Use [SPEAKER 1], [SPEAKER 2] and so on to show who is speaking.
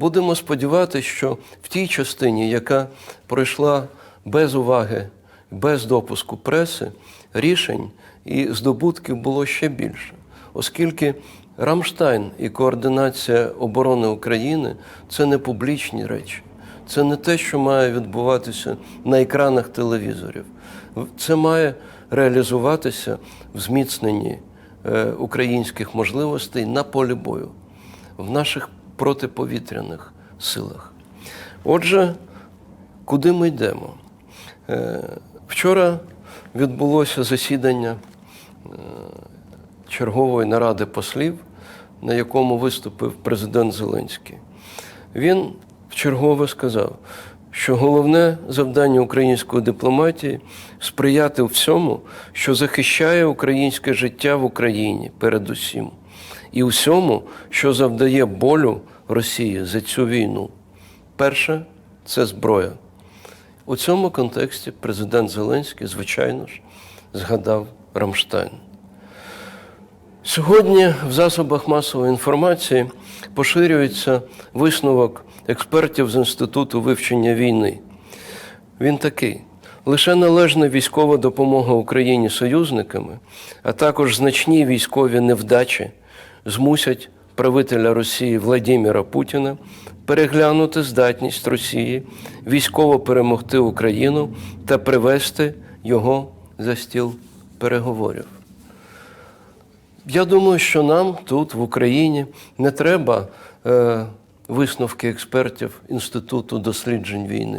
[SPEAKER 1] Будемо сподіватися, що в тій частині, яка пройшла без уваги, без допуску преси, рішень і здобутків було ще більше, оскільки Рамштайн і координація оборони України це не публічні речі, це не те, що має відбуватися на екранах телевізорів. Це має реалізуватися в зміцненні е, українських можливостей на полі бою, в наших протиповітряних силах. Отже, куди ми йдемо? Е, Вчора відбулося засідання е, чергової наради послів, на якому виступив президент Зеленський. Він вчергове сказав, що головне завдання української дипломатії сприяти всьому, що захищає українське життя в Україні передусім, і всьому, що завдає болю Росії за цю війну. Перше це зброя. У цьому контексті президент Зеленський, звичайно ж, згадав Рамштайн. Сьогодні в засобах масової інформації поширюється висновок експертів з Інституту вивчення війни. Він такий: лише належна військова допомога Україні союзниками, а також значні військові невдачі змусять правителя Росії Владимира Путіна переглянути здатність Росії військово перемогти Україну та привести його за стіл переговорів. Я думаю, що нам тут, в Україні, не треба е, висновки експертів Інституту досліджень війни.